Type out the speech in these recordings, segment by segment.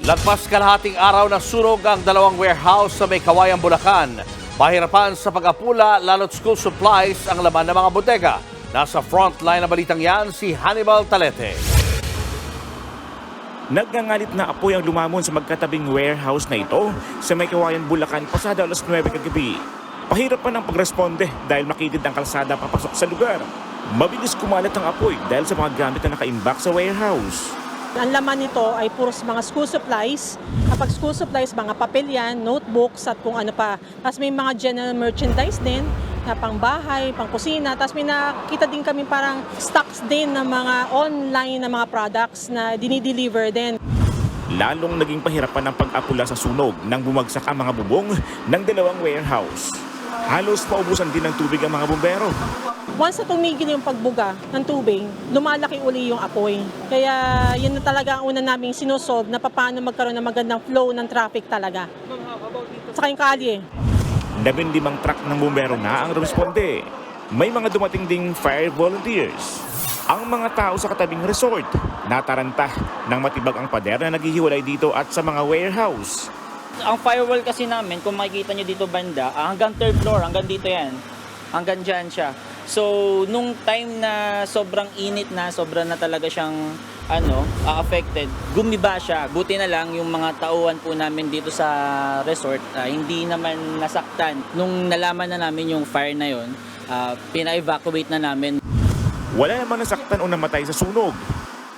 Lagpas kalahating araw na sunog ang dalawang warehouse sa may Bulacan. Pahirapan sa pag-apula lalo't school supplies ang laman ng mga bodega. Nasa frontline na balitang yan si Hannibal Talete. Nagngangalit na apoy ang lumamon sa magkatabing warehouse na ito sa may Bulacan pasado alas 9 kagabi. Pahirap pa ng pagresponde dahil makitid ang kalsada papasok sa lugar. Mabilis kumalat ang apoy dahil sa mga gamit na nakaimbak sa warehouse. Ang laman nito ay puros mga school supplies. Kapag school supplies, mga papel yan, notebooks at kung ano pa. Tapos may mga general merchandise din na pang bahay, pang kusina. Tapos may nakita din kami parang stocks din ng mga online na mga products na dinideliver din. Lalong naging pahirapan ang pag-apula sa sunog nang bumagsak ang mga bubong ng dalawang warehouse. Halos paubusan din ng tubig ang mga bumbero. Once na tumigil yung pagbuga ng tubig, lumalaki uli yung apoy. Kaya yun na talaga ang una naming sinusolve na paano magkaroon ng magandang flow ng traffic talaga. Sa yung kalye. Labindimang truck ng bumbero na ang responde. May mga dumating ding fire volunteers. Ang mga tao sa katabing resort, nataranta ng matibag ang pader na naghihiwalay dito at sa mga warehouse. Ang firewall kasi namin, kung makikita nyo dito banda, ah, hanggang third floor, hanggang dito yan. Hanggang dyan siya. So, nung time na sobrang init na, sobra na talaga siyang ano, ah, affected, gumiba siya. Buti na lang yung mga tauhan po namin dito sa resort, ah, hindi naman nasaktan. Nung nalaman na namin yung fire na yon, ah, pina-evacuate na namin. Wala namang nasaktan o namatay sa sunog.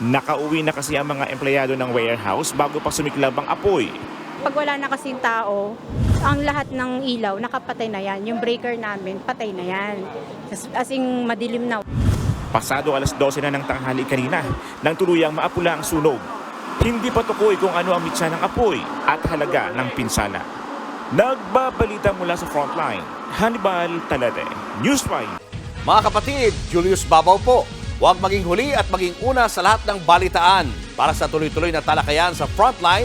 Nakauwi na kasi ang mga empleyado ng warehouse bago pa sumiklab ang apoy. Pag wala na kasing tao, ang lahat ng ilaw nakapatay na yan. Yung breaker namin, patay na yan. As, as in, madilim na. Pasado alas 12 na ng tanghali kanina nang tuluyang maapula ang sunog. Hindi pa tukoy kung ano ang mitsa ng apoy at halaga ng pinsala. Nagbabalita mula sa frontline, Hannibal Talate, News 5. Mga kapatid, Julius Babaw po. Huwag maging huli at maging una sa lahat ng balitaan. Para sa tuloy-tuloy na talakayan sa Frontline,